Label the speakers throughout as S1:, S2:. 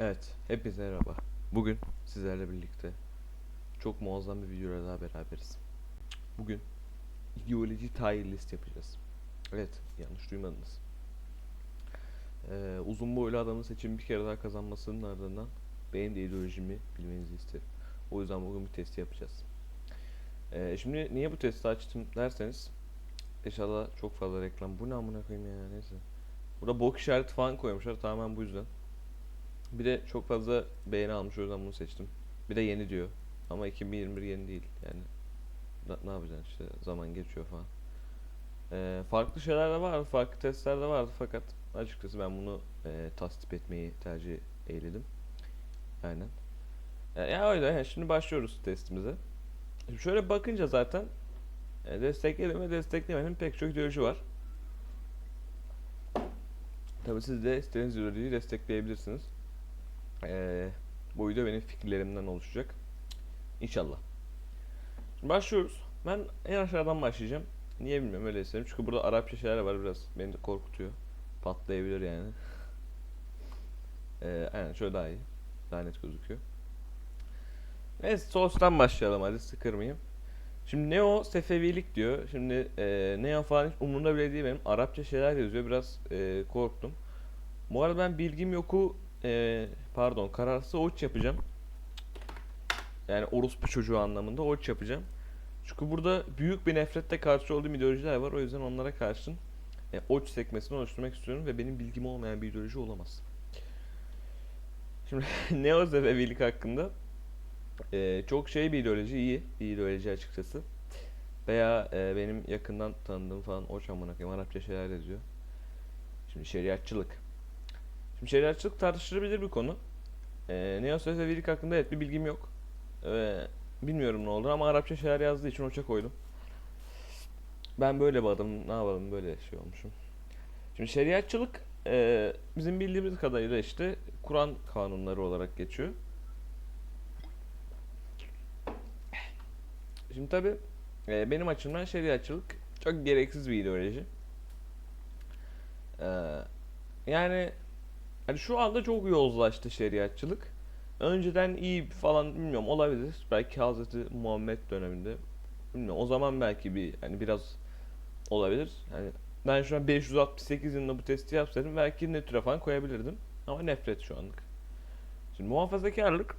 S1: Evet, hepinize merhaba. Bugün sizlerle birlikte çok muazzam bir videoyla daha beraberiz. Bugün ideoloji tier list yapacağız. Evet, yanlış duymadınız. Ee, uzun boylu adamın seçimi bir kere daha kazanmasının ardından benim de ideolojimi bilmenizi isterim. O yüzden bugün bir testi yapacağız. Ee, şimdi niye bu testi açtım derseniz İnşallah çok fazla reklam. Bu ne amına koyayım ya neyse. Burada bok işareti falan koymuşlar tamamen bu yüzden. Bir de çok fazla beğeni almış o yüzden bunu seçtim. Bir de yeni diyor. Ama 2021 yeni değil yani. Na- ne yapacaksın işte zaman geçiyor falan. Ee, farklı şeyler de vardı, farklı testler de vardı fakat açıkçası ben bunu e, tasdip etmeyi tercih eyledim. Aynen. E, ya öyle yani şimdi başlıyoruz testimize. Şimdi şöyle bakınca zaten e, destekledim ve desteklemenin pek çok ideoloji var. Tabii siz de istediğiniz ideolojiyi destekleyebilirsiniz. Ee, bu video benim fikirlerimden oluşacak. İnşallah. Şimdi başlıyoruz. Ben en aşağıdan başlayacağım. Niye bilmiyorum öyle istedim. Çünkü burada Arapça şeyler var biraz. Beni de korkutuyor. Patlayabilir yani. Ee, aynen şöyle daha iyi. Daha net gözüküyor. Neyse Soğus'tan başlayalım hadi sıkırmayayım. Şimdi Neo Sefevilik diyor. Şimdi e, Neo falan hiç umurumda bile değil benim. Arapça şeyler yazıyor. Biraz e, korktum. Bu arada ben bilgim yoku e, pardon kararsız oç yapacağım. Yani orospu çocuğu anlamında oç yapacağım. Çünkü burada büyük bir nefrette karşı olduğum ideolojiler var. O yüzden onlara karşın e, oç sekmesini oluşturmak istiyorum ve benim bilgim olmayan bir ideoloji olamaz. Şimdi Neo Sefevilik hakkında ee, çok şey bir ideoloji iyi. Bir ideoloji açıkçası. Veya e, benim yakından tanıdığım falan o amına koyayım Arapça şeyler yazıyor. Şimdi şeriatçılık. Şimdi şeriatçılık tartışılabilir bir konu. Ee, Neosefevilik hakkında evet bir bilgim yok. Ee, bilmiyorum ne oldu ama Arapça şeyler yazdığı için oça koydum. Ben böyle adamım, ne yapalım böyle şey olmuşum. Şimdi şeriatçılık e, bizim bildiğimiz kadarıyla işte Kur'an kanunları olarak geçiyor. Şimdi tabi benim açımdan şeriatçılık çok gereksiz bir ideoloji. Ee, yani hani şu anda çok yozlaştı şeriatçılık. Önceden iyi falan bilmiyorum olabilir. Belki Hazreti Muhammed döneminde bilmiyorum. O zaman belki bir hani biraz olabilir. Hani ben şu an 568 yılında bu testi yapsaydım belki ne türe falan koyabilirdim. Ama nefret şu anlık. Şimdi muhafazakarlık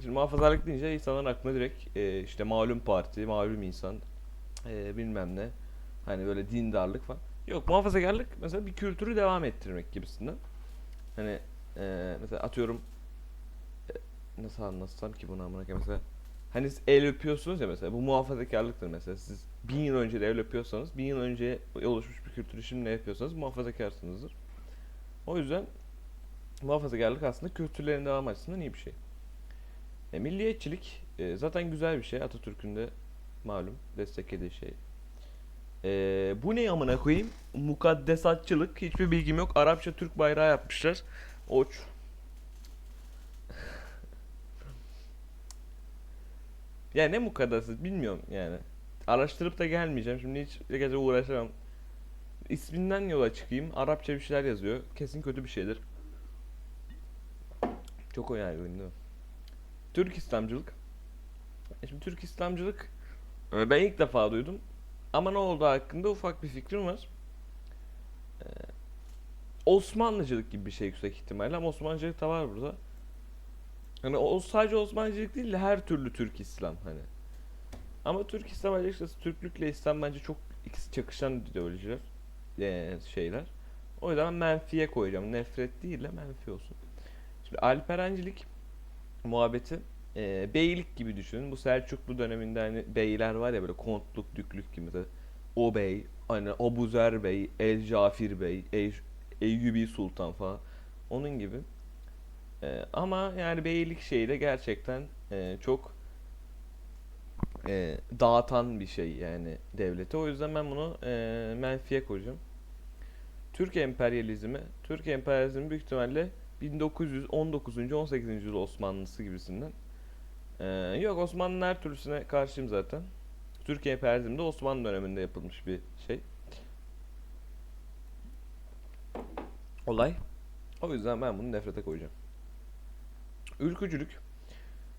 S1: Şimdi muhafazalık deyince insanların aklına direkt e, işte malum parti, malum insan, e, bilmem ne. Hani böyle dindarlık falan. Yok muhafazakarlık mesela bir kültürü devam ettirmek gibisinden. Hani e, mesela atıyorum e, nasıl anlatsam ki bunu amına koyayım mesela hani siz el öpüyorsunuz ya mesela bu muhafazakarlıktır mesela siz bin yıl önce de el öpüyorsanız bin yıl önce oluşmuş bir kültürü şimdi ne yapıyorsanız muhafazakarsınızdır. O yüzden muhafazakarlık aslında kültürlerin devam açısından iyi bir şey. E, milliyetçilik e, zaten güzel bir şey. Atatürk'ün de malum desteklediği şey. E, bu ne amına koyayım? Mukaddesatçılık. Hiçbir bilgim yok. Arapça Türk bayrağı yapmışlar. Oç. ya ne mukaddesi bilmiyorum yani. Araştırıp da gelmeyeceğim. Şimdi hiç gece uğraşamam. İsminden yola çıkayım. Arapça bir şeyler yazıyor. Kesin kötü bir şeydir. Çok o yaygın değil mi? Türk İslamcılık. E Şimdi Türk İslamcılık e, ben ilk defa duydum. Ama ne olduğu hakkında ufak bir fikrim var. Ee, Osmanlıcılık gibi bir şey yüksek ihtimalle ama Osmanlıcılık da var burada. Hani o sadece Osmanlıcılık değil de her türlü Türk İslam hani. Ama Türk İslam açıkçası Türklükle İslam bence çok ikisi çakışan ideolojiler. Yani şeyler. O yüzden menfiye koyacağım. Nefret değil de menfi olsun. Şimdi Alperencilik muhabbeti e, beylik gibi düşünün. Bu Selçuklu döneminde hani beyler var ya böyle kontluk, düklük gibi mesela. O bey, hani Abuzer bey, El Cafir bey, Ey, Eyyubi Sultan falan. Onun gibi. E, ama yani beylik şeyi de gerçekten e, çok e, dağıtan bir şey yani devlete. O yüzden ben bunu e, menfiye koyacağım. Türk emperyalizmi, Türk emperyalizmi büyük ihtimalle 1919. 18. yüzyıl Osmanlısı gibisinden. Ee, yok Osmanlı'nın her türlüsüne karşıyım zaten. Türkiye emperyalizmi de Osmanlı döneminde yapılmış bir şey. Olay. O yüzden ben bunu nefrete koyacağım. Ülkücülük.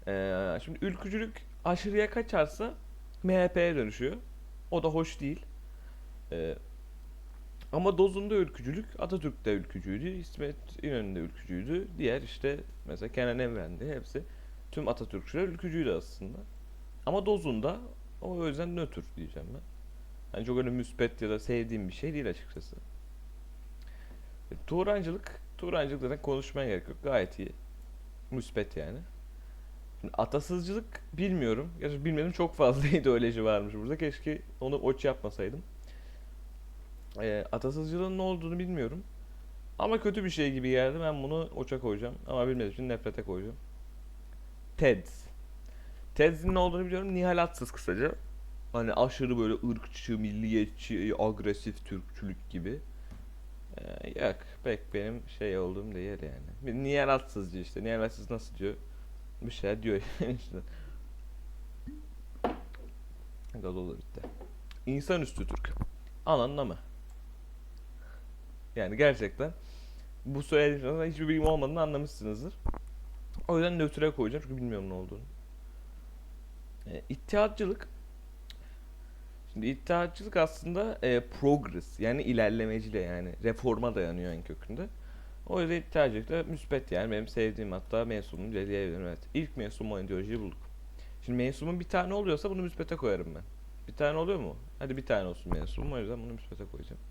S1: Ee, şimdi ülkücülük aşırıya kaçarsa MHP'ye dönüşüyor. O da hoş değil. Ee, ama dozunda ülkücülük, Atatürk de ülkücüydü, İsmet İnönü de ülkücüydü. Diğer işte mesela Kenan Evrendi hepsi tüm Atatürkçüler ülkücüydü aslında. Ama dozunda o yüzden nötr diyeceğim ben. Hani çok öyle müspet ya da sevdiğim bir şey değil açıkçası. E, Turancılık, Turancılık zaten konuşmaya gerek yok. Gayet iyi. Müspet yani. Şimdi atasızcılık bilmiyorum. Gerçi bilmedim çok fazla ideoloji varmış burada. Keşke onu oç yapmasaydım. E, atasızcılığın ne olduğunu bilmiyorum. Ama kötü bir şey gibi geldi. Ben bunu oça koyacağım. Ama bilmediğim için nefrete koyacağım. TEDS. TEDS'in ne olduğunu biliyorum. Nihalatsız kısaca. Hani aşırı böyle ırkçı, milliyetçi, agresif Türkçülük gibi. Ee, yok. Pek benim şey olduğum değil yani. Bir nihalatsızcı işte. Nihalatsız nasıl diyor? Bir şey diyor işte. Gazola bitti. İnsanüstü Türk. Anladın mı? Yani gerçekten bu söylediğimden hiçbir bilgim olmadığını anlamışsınızdır. O yüzden nötre koyacağım çünkü bilmiyorum ne olduğunu. E, İttihatçılık Şimdi İttihatçılık aslında e, progress yani ilerlemecile yani reforma dayanıyor en kökünde. O yüzden İttihatçılık da müspet yani benim sevdiğim hatta mensubum bile diyebilirim evet. İlk mensubum o ideolojiyi bulduk. Şimdi mensubum bir tane oluyorsa bunu müspete koyarım ben. Bir tane oluyor mu? Hadi bir tane olsun mensubum o yüzden bunu müspete koyacağım.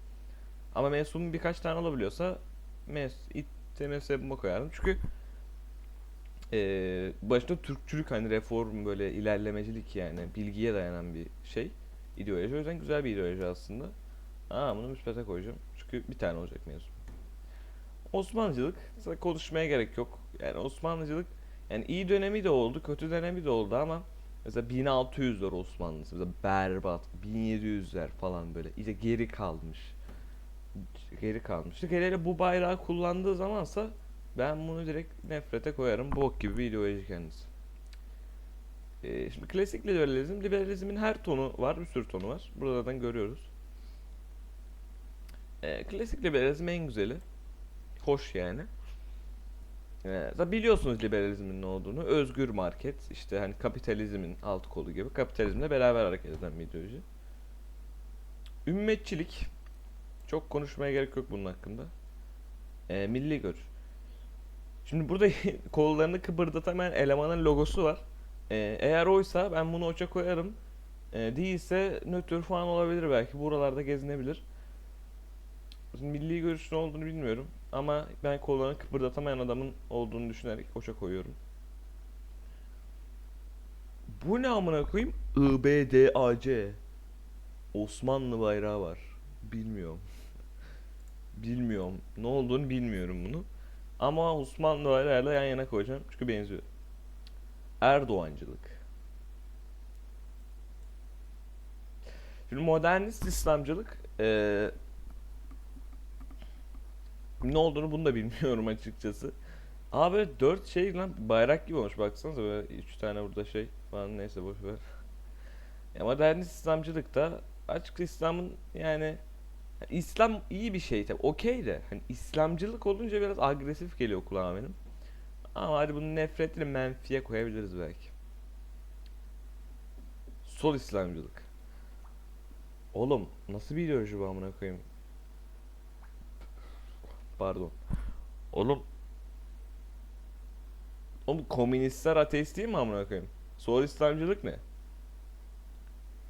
S1: Ama mensubum birkaç tane olabiliyorsa mens itte mensubuma koyarım. Çünkü e, başta Türkçülük hani reform böyle ilerlemecilik yani bilgiye dayanan bir şey ideoloji. O yüzden güzel bir ideoloji aslında. Aa bunu müspete koyacağım. Çünkü bir tane olacak mevzu. Osmanlıcılık zaten konuşmaya gerek yok. Yani Osmanlıcılık yani iyi dönemi de oldu, kötü dönemi de oldu ama mesela 1600'ler Osmanlısı mesela berbat, 1700'ler falan böyle iyice geri kalmış. Geri kalmıştı. Hele hele bu bayrağı kullandığı zamansa ben bunu direkt nefrete koyarım. Bok gibi bir ideoloji kendisi. Ee, şimdi klasik liberalizm, liberalizmin her tonu var, bir sürü tonu var. Burada zaten görüyoruz. Ee, klasik liberalizm en güzeli. Hoş yani. Ee, biliyorsunuz liberalizmin ne olduğunu. Özgür market, işte hani kapitalizmin alt kolu gibi. Kapitalizmle beraber hareket eden bir ideoloji. Ümmetçilik. Çok konuşmaya gerek yok bunun hakkında. Ee, milli görüş. Şimdi burada kollarını kıpırdatan elemanın logosu var. Ee, eğer oysa ben bunu oça koyarım. Ee, değilse nötr falan olabilir belki. Buralarda gezinebilir. Şimdi milli görüş olduğunu bilmiyorum. Ama ben kollarını kıpırdatamayan adamın olduğunu düşünerek oça koyuyorum. Bu ne amına koyayım? IBDAC. Osmanlı bayrağı var. Bilmiyorum. bilmiyorum. Ne olduğunu bilmiyorum bunu. Ama Osmanlı bayrağıyla yan yana koyacağım. Çünkü benziyor. Erdoğancılık. Şimdi modernist İslamcılık eee, ne olduğunu bunu da bilmiyorum açıkçası. Abi böyle dört şey lan bayrak gibi olmuş baksanıza böyle üç tane burada şey falan neyse boş ver. Ya modernist İslamcılık da açıkçası İslam'ın yani İslam iyi bir şey tabi okey de hani İslamcılık olunca biraz agresif geliyor kulağıma benim. Ama hadi bunu nefretle menfiye koyabiliriz belki. Sol İslamcılık. Oğlum nasıl bir ideoloji bu amına koyayım? Pardon. Oğlum Oğlum komünistler ateist değil mi amına koyayım? Sol İslamcılık ne?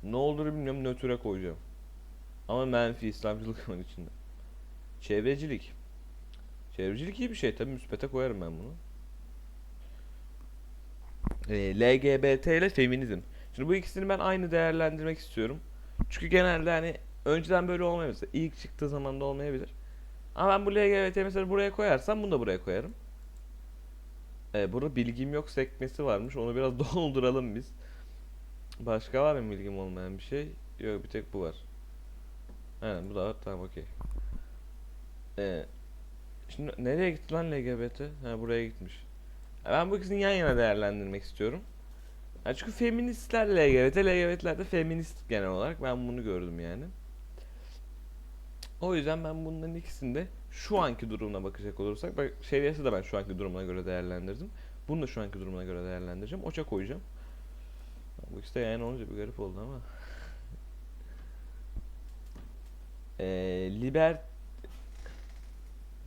S1: Ne olduğunu bilmiyorum nötre koyacağım. Ama menfi İslamcılık var içinde. Çevrecilik. Çevrecilik iyi bir şey tabii müspete koyarım ben bunu. Ee, LGBT ile feminizm. Şimdi bu ikisini ben aynı değerlendirmek istiyorum. Çünkü genelde hani önceden böyle mesela. İlk çıktığı zaman da olmayabilir. Ama ben bu LGBT mesela buraya koyarsam bunu da buraya koyarım. Ee, burada bilgim yok sekmesi varmış. Onu biraz dolduralım biz. Başka var mı bilgim olmayan bir şey? Yok bir tek bu var. Aynen bu da var. Tamam okey. Ee, şimdi nereye gitti lan LGBT? Ha buraya gitmiş. Ben bu ikisini yan yana değerlendirmek istiyorum. Ya çünkü feministler LGBT, LGBT'ler de feminist genel olarak. Ben bunu gördüm yani. O yüzden ben bunların ikisini de şu anki durumuna bakacak olursak bak şeriyesi de ben şu anki durumuna göre değerlendirdim. Bunu da şu anki durumuna göre değerlendireceğim. Oça koyacağım. Bu ikisi de yani olunca bir garip oldu ama. Ee, liber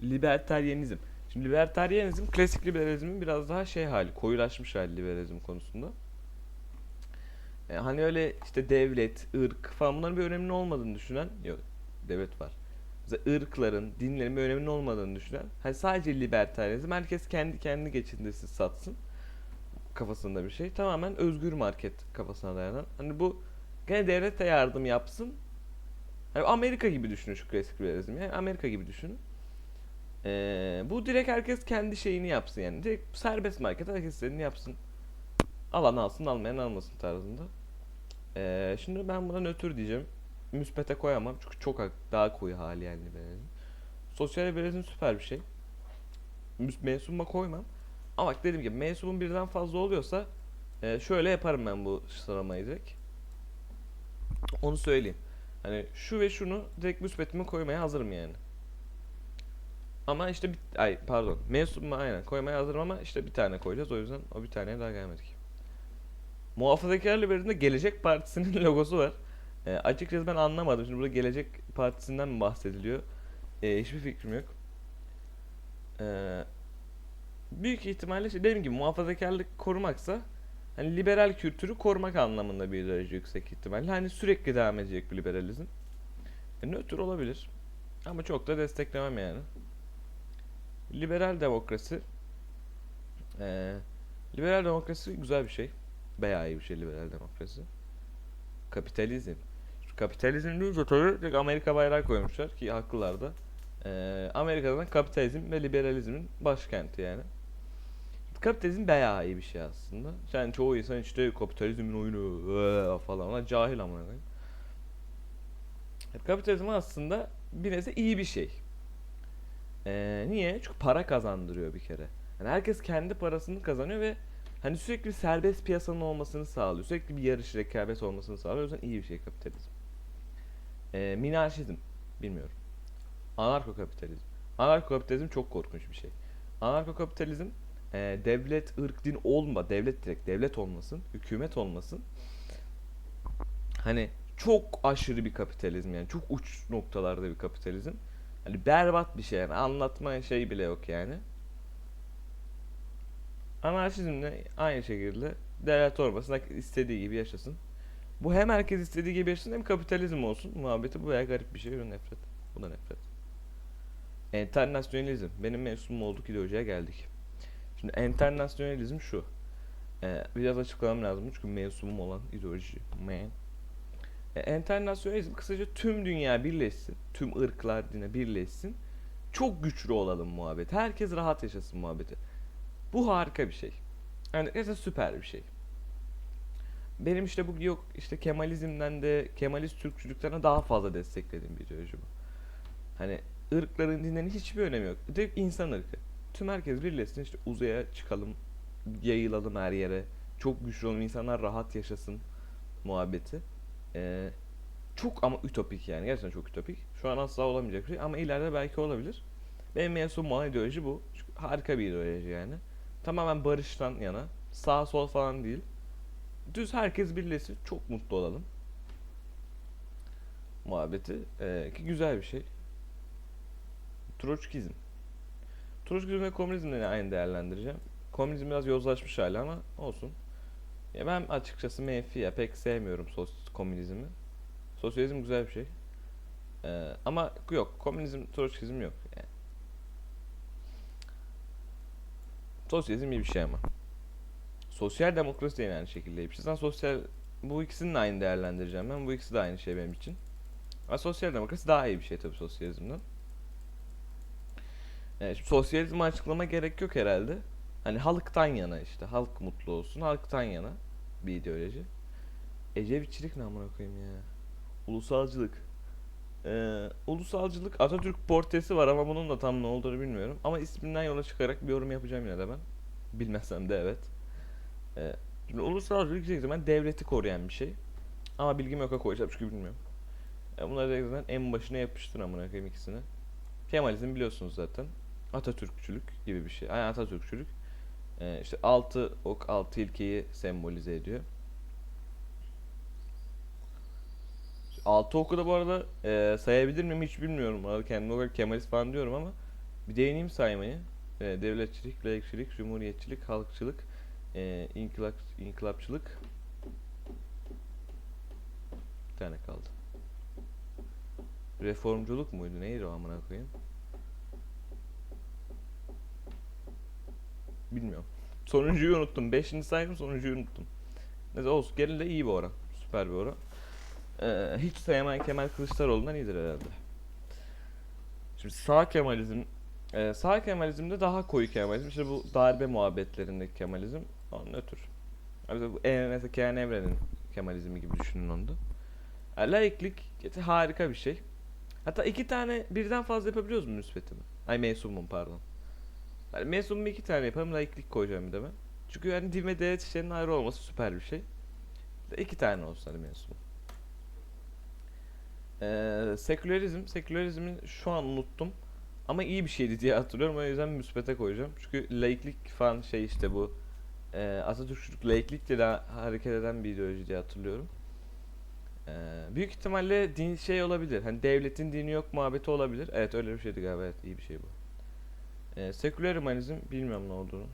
S1: libertaryenizm. Şimdi libertaryenizm klasik liberalizmin biraz daha şey hali, koyulaşmış hali liberalizm konusunda. Ee, hani öyle işte devlet, ırk falan bunların bir önemli olmadığını düşünen, yok devlet var. Mesela ırkların, dinlerin bir önemli olmadığını düşünen, hani sadece libertaryenizm, herkes kendi kendini geçindirsin, satsın kafasında bir şey. Tamamen özgür market kafasına dayanan. Hani bu gene devlet de yardım yapsın. Hani Amerika gibi düşünün şu klasik liberalizm. Yani Amerika gibi düşünün. Ee, bu direkt herkes kendi şeyini yapsın yani. Direkt serbest market herkes istediğini yapsın. Alan alsın almayan almasın tarzında. Ee, şimdi ben buna nötr diyeceğim. Müspete koyamam çünkü çok ha- daha koyu hali yani liberalizm. Sosyal liberalizm süper bir şey. Mensubuma koymam. Ama bak dediğim gibi mensubun birden fazla oluyorsa e, şöyle yaparım ben bu sıralamayı direkt. Onu söyleyeyim. Hani şu ve şunu direkt müspetime koymaya hazırım yani. Ama işte bir, ay pardon mensubuma aynen koymaya hazırım ama işte bir tane koyacağız o yüzden o bir taneye daha gelmedik. Muhafazakar Liberalizm'de Gelecek Partisi'nin logosu var. E, açıkçası ben anlamadım. Şimdi burada Gelecek Partisi'nden mi bahsediliyor? E, hiçbir fikrim yok. E, büyük ihtimalle şey, dediğim gibi muhafazakarlık korumaksa hani liberal kültürü korumak anlamında bir derece yüksek ihtimalle. Hani sürekli devam edecek bir liberalizm. E, nötr olabilir. Ama çok da desteklemem yani. Liberal demokrasi. E, liberal demokrasi güzel bir şey. Bayağı iyi bir şey liberal demokrasi. Kapitalizm. Şu kapitalizm deyince tabii Amerika bayrağı koymuşlar ki haklılar da. Ee, Amerika'dan kapitalizm ve liberalizmin başkenti yani. Kapitalizm bayağı iyi bir şey aslında. Yani çoğu insan işte kapitalizmin oyunu eee falan ona cahil koyayım. Kapitalizm aslında bir nese iyi bir şey. Ee, niye? Çünkü para kazandırıyor bir kere. Yani herkes kendi parasını kazanıyor ve hani sürekli bir serbest piyasanın olmasını sağlıyor. Sürekli bir yarış rekabet olmasını sağlıyor. O yüzden iyi bir şey kapitalizm. Ee, minarşizm. Bilmiyorum. Anarko kapitalizm. Anarko kapitalizm çok korkunç bir şey. Anarko kapitalizm e, devlet, ırk, din olma, devlet direkt devlet olmasın, hükümet olmasın. Hani çok aşırı bir kapitalizm yani çok uç noktalarda bir kapitalizm. Hani berbat bir şey yani anlatma şey bile yok yani. Anarşizm aynı şekilde devlet olmasın, istediği gibi yaşasın. Bu hem herkes istediği gibi yaşasın hem kapitalizm olsun muhabbeti bu bayağı garip bir şey nefret. Bu da nefret. Enternasyonalizm. Benim mensubum olduk ideolojiye geldik. Şimdi enternasyonalizm şu. Ee, biraz açıklamam lazım çünkü mensubum olan ideoloji. Man. E, enternasyonalizm kısaca tüm dünya birleşsin. Tüm ırklar dine birleşsin. Çok güçlü olalım muhabbeti. Herkes rahat yaşasın muhabbeti. Bu harika bir şey. Yani gerçekten süper bir şey. Benim işte bu yok işte Kemalizmden de Kemalist Türkçülükten daha fazla desteklediğim bir ideoloji bu. Hani ırkların dinlerin hiçbir önemi yok. Direkt insan ırkı. Tüm herkes birleşsin işte uzaya çıkalım, yayılalım her yere. Çok güçlü olalım, insanlar rahat yaşasın muhabbeti. Ee, çok ama ütopik yani gerçekten çok ütopik. Şu an asla olamayacak bir şey ama ileride belki olabilir. Benim mensubum olan ideoloji bu. Harika bir ideoloji yani. Tamamen barıştan yana. Sağ sol falan değil. Düz herkes birleşsin. Çok mutlu olalım. Muhabbeti. Ee, ki güzel bir şey. Troçkizm. Troçkizm ve komünizmle aynı değerlendireceğim. Komünizm biraz yozlaşmış hali ama olsun. Ya ben açıkçası menfi ya pek sevmiyorum sos komünizmi. Sosyalizm güzel bir şey. Ee, ama yok komünizm, troçkizm yok. Yani. Sosyalizm iyi bir şey ama. Sosyal demokrasi de aynı şekilde iyi bir şey. Sosyal bu ikisini de aynı değerlendireceğim ben. Bu ikisi de aynı şey benim için. Ama sosyal demokrasi daha iyi bir şey tabii sosyalizmden. Yani şimdi sosyalizmi açıklama gerek yok herhalde. Hani halktan yana işte. Halk mutlu olsun. Halktan yana bir ideoloji. Ecevitçilik ne amına koyayım ya. Ulusalcılık. Ee, ulusalcılık Atatürk portresi var ama bunun da tam ne olduğunu bilmiyorum. Ama isminden yola çıkarak bir yorum yapacağım yine de ben. Bilmezsem de evet. Ee, şimdi ulusalcılık yüksek zaman devleti koruyan bir şey. Ama bilgim yok koyacağım çünkü bilmiyorum. Ee, bunları en başına yapıştır amına koyayım ikisini. Kemalizm biliyorsunuz zaten. Atatürkçülük gibi bir şey. Yani Atatürkçülük. Ee, işte altı ok, altı ilkeyi sembolize ediyor. Altı oku da bu arada e, sayabilir miyim hiç bilmiyorum. Arada kendime olarak Kemalist falan diyorum ama bir değineyim saymayı. E, devletçilik, laikçilik, cumhuriyetçilik, halkçılık, e, inkılap, inkılapçılık. Bir tane kaldı. Reformculuk muydu? Neydi o amına koyayım? Bilmiyorum. Sonuncuyu unuttum. Beşinci saydım sonuncuyu unuttum. Neyse olsun. Gene de iyi bir oran. Süper bir oran. Ee, hiç sayamayan Kemal Kılıçdaroğlu'ndan iyidir herhalde. Şimdi sağ Kemalizm e, sağ Kemalizmde daha koyu Kemalizm. İşte bu darbe muhabbetlerindeki Kemalizm. Onun ötür. Yani bu e, mesela Kenan Evren'in Kemalizmi gibi düşünün onu da. Yani laiklik harika bir şey. Hatta iki tane birden fazla yapabiliyoruz mu müspetimi? Ay mensubum pardon. Yani mensubumu iki tane yaparım laiklik koyacağım bir de ben. Çünkü yani din ve devlet işlerinin ayrı olması süper bir şey. İki tane olsun hani mensubum. Ee, sekülerizm, sekülerizmin şu an unuttum. Ama iyi bir şeydi diye hatırlıyorum. O yüzden müspete koyacağım. Çünkü laiklik falan şey işte bu. E, Atatürkçülük laiklikle de hareket eden bir ideoloji diye hatırlıyorum. Ee, büyük ihtimalle din şey olabilir. Hani devletin dini yok muhabbeti olabilir. Evet öyle bir şeydi galiba. Evet, iyi bir şey bu. Ee, seküler humanizm bilmiyorum ne olduğunu.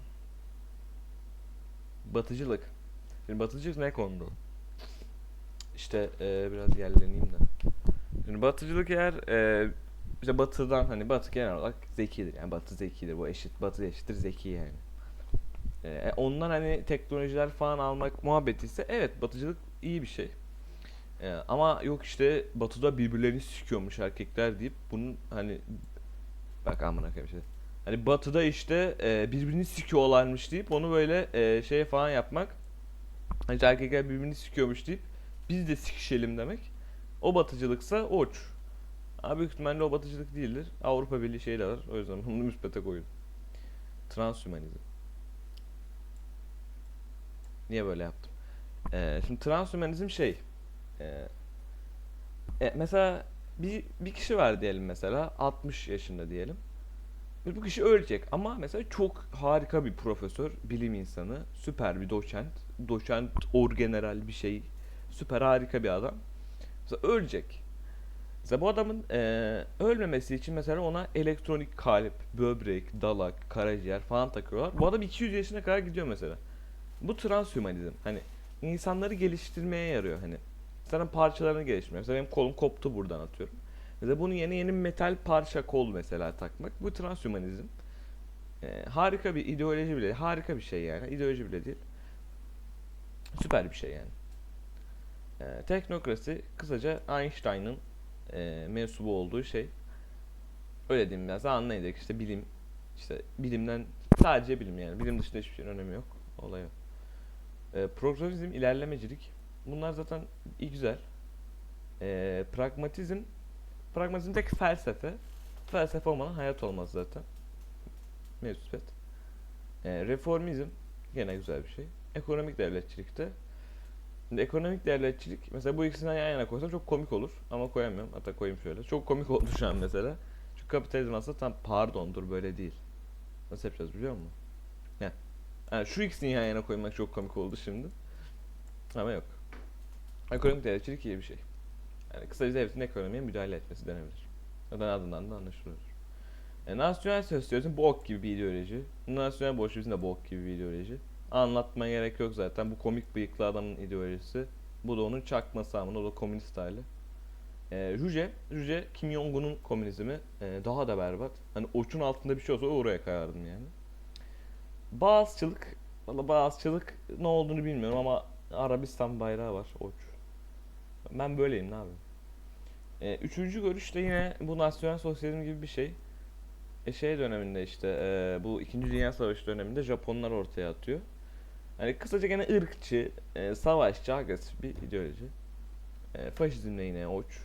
S1: Batıcılık. Şimdi batıcılık ne kondu? İşte e, biraz yerleneyim de. Şimdi batıcılık eğer e, işte batıdan hani batı genel olarak zekidir. Yani batı zekidir. Bu eşit batı eşittir zeki yani. E, ondan hani teknolojiler falan almak muhabbeti ise evet batıcılık iyi bir şey. E, ama yok işte batıda birbirlerini sikiyormuş erkekler deyip bunun hani bak amına koyayım. Hani batıda işte e, birbirini sikiyorlarmış deyip onu böyle e, şey falan yapmak. Hani erkekler birbirini sikiyormuş deyip biz de sikişelim demek. O batıcılıksa oç. Ama büyük ihtimalle o batıcılık değildir. Avrupa Birliği şey de var. O yüzden bunu müspete koydum. Transhümanizm. Niye böyle yaptım? Ee, şimdi transhümanizm şey. E, e, mesela bir, bir kişi var diyelim mesela 60 yaşında diyelim. Ve bu kişi ölecek ama mesela çok harika bir profesör, bilim insanı, süper bir doçent, doçent orgeneral bir şey, süper harika bir adam. Mesela ölecek. Mesela bu adamın e, ölmemesi için mesela ona elektronik kalp, böbrek, dalak, karaciğer falan takıyorlar. Bu adam 200 yaşına kadar gidiyor mesela. Bu transhümanizm. Hani insanları geliştirmeye yarıyor hani. Sana parçalarını geliştirmeye. Mesela benim kolum koptu buradan atıyorum. Mesela bunun yeni yeni metal parça kol mesela takmak. Bu transhümanizm. Ee, harika bir ideoloji bile. Harika bir şey yani. İdeoloji bile değil. Süper bir şey yani. Ee, teknokrasi kısaca Einstein'ın e, mensubu olduğu şey. Öyle diyeyim biraz anlayacak işte bilim işte bilimden sadece bilim yani bilim dışında hiçbir şeyin önemi yok olay yok. Ee, progresivizm ilerlemecilik bunlar zaten iyi güzel. Ee, pragmatizm pragmatizm tek felsefe. Felsefe olmadan hayat olmaz zaten. Mevzuspet. Ee, reformizm gene güzel bir şey. Ekonomik devletçilikte Şimdi ekonomik devletçilik mesela bu ikisini yan yana koysam çok komik olur ama koyamıyorum. Hatta koyayım şöyle. Çok komik oldu şu an mesela. Çünkü kapitalizm aslında tam pardondur böyle değil. Nasıl yapacağız biliyor musun? Heh. Yani şu ikisini yan yana koymak çok komik oldu şimdi. Ama yok. Ekonomik devletçilik iyi bir şey. Yani kısaca devletin ekonomiye müdahale etmesi denebilir. Zaten adından da anlaşılıyor. E, nasyonel sosyalizm bok gibi bir ideoloji. Nasyonel bolşevizm de bok gibi bir ideoloji. Anlatmaya gerek yok zaten. Bu komik bıyıklı adamın ideolojisi. Bu da onun çakması ama o da komünist hali. E, Rüce, Rüce Kim Jong-un'un komünizmi e, daha da berbat. Hani uçun altında bir şey olsa oraya kayardım yani. Bağızçılık, valla bağızçılık ne olduğunu bilmiyorum ama Arabistan bayrağı var uç. Ben böyleyim ne yapayım. E, üçüncü görüş de yine bu nasyonel sosyalizm gibi bir şey. E, şey döneminde işte e, bu 2. Dünya Savaşı döneminde Japonlar ortaya atıyor. Hani kısaca gene ırkçı, e, savaşçı, agresif bir ideoloji. E, faşizm de yine uç.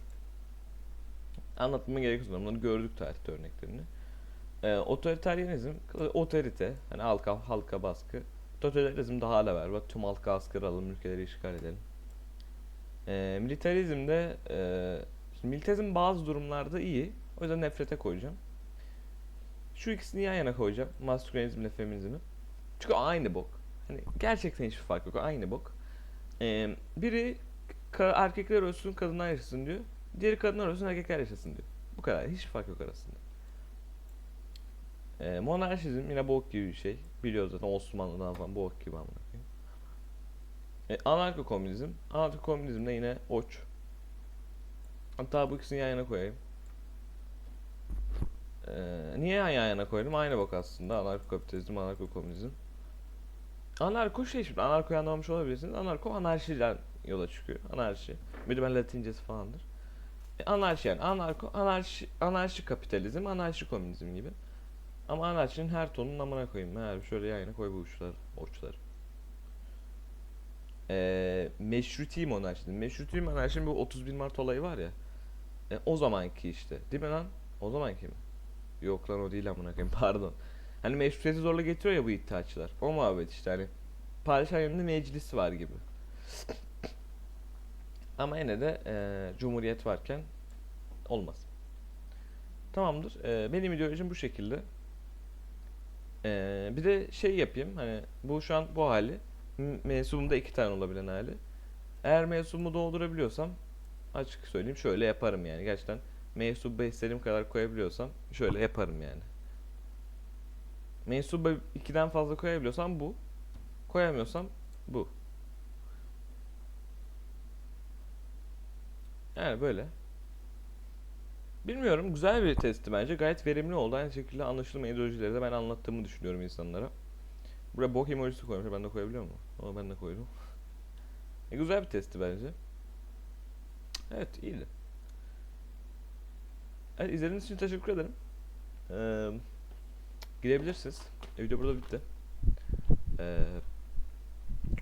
S1: Anlatmama gerek yok. Bunları gördük tarihte örneklerini. E, otoriteryenizm, otorite, hani halka, halka baskı. Totalitarizm daha hala var. Bak tüm halka askır alalım, ülkeleri işgal edelim. E, militarizm de, e, şimdi militarizm bazı durumlarda iyi. O yüzden nefrete koyacağım. Şu ikisini yan yana koyacağım. Maskülenizmle feminizmi. Çünkü aynı bok. Hani gerçekten hiçbir fark yok. Aynı bok. Ee, biri erkekler ölsün kadınlar yaşasın diyor. Diğeri kadınlar ölsün erkekler yaşasın diyor. Bu kadar. Hiçbir fark yok arasında. Ee, monarşizm yine bok gibi bir şey. Biliyoruz zaten Osmanlı'dan falan bok gibi amına koyayım. E, anarko-komünizm. Anarko-komünizm de yine oç. Hatta bu ikisini yan yana koyayım. Ee, niye yan yana koydum? Aynı bok aslında. Anarko-kapitalizm, anarko-komünizm. Anarko şey şimdi, anarkoyu anlamamış olabilirsiniz. Anarko anarşiden yola çıkıyor. Anarşi. Müdümen latincesi falandır. E, anarşi yani. Anarko, anarşi, anarşi kapitalizm, anarşi komünizm gibi. Ama anarşinin her tonunun amına koyayım. Her şöyle yan yana koy bu uçlar, uçları. Ee, meşruti monarşi. Meşruti monarşinin bu 31 Mart olayı var ya. E, o zamanki işte. Değil mi lan? O zamanki mi? Yok lan o değil amına koyayım pardon. Hani meşrutiyeti zorla getiriyor ya bu iddiaçılar. O muhabbet işte hani. Padişah yanında meclisi var gibi. Ama yine de e, cumhuriyet varken olmaz. Tamamdır. E, benim ideolojim bu şekilde. E, bir de şey yapayım hani bu şu an bu hali. Mensubumda iki tane olabilen hali. Eğer mensubumu doldurabiliyorsam açık söyleyeyim şöyle yaparım yani. Gerçekten mensubu istediğim kadar koyabiliyorsam şöyle yaparım yani. Mensubu 2'den fazla koyabiliyorsam bu. Koyamıyorsam bu. Yani böyle. Bilmiyorum güzel bir testti bence. Gayet verimli oldu. Aynı şekilde anlaşılmayan ideolojileri de ben anlattığımı düşünüyorum insanlara. Buraya bok emojisi koymuş. Ben de koyabiliyor muyum? Ama ben de koydum. E, güzel bir testti bence. Evet iyiydi. Evet, izlediğiniz için teşekkür ederim. Ee, gidebilirsiniz. E, video burada bitti. Ee,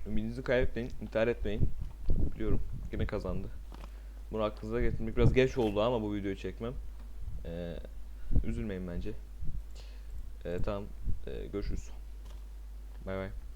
S1: ümidinizi kaybetmeyin. intihar etmeyin. Biliyorum yine kazandı. Bunu aklınıza getirmek biraz geç oldu ama bu videoyu çekmem. Ee, üzülmeyin bence. Ee, tamam. Ee, görüşürüz. Bay bay.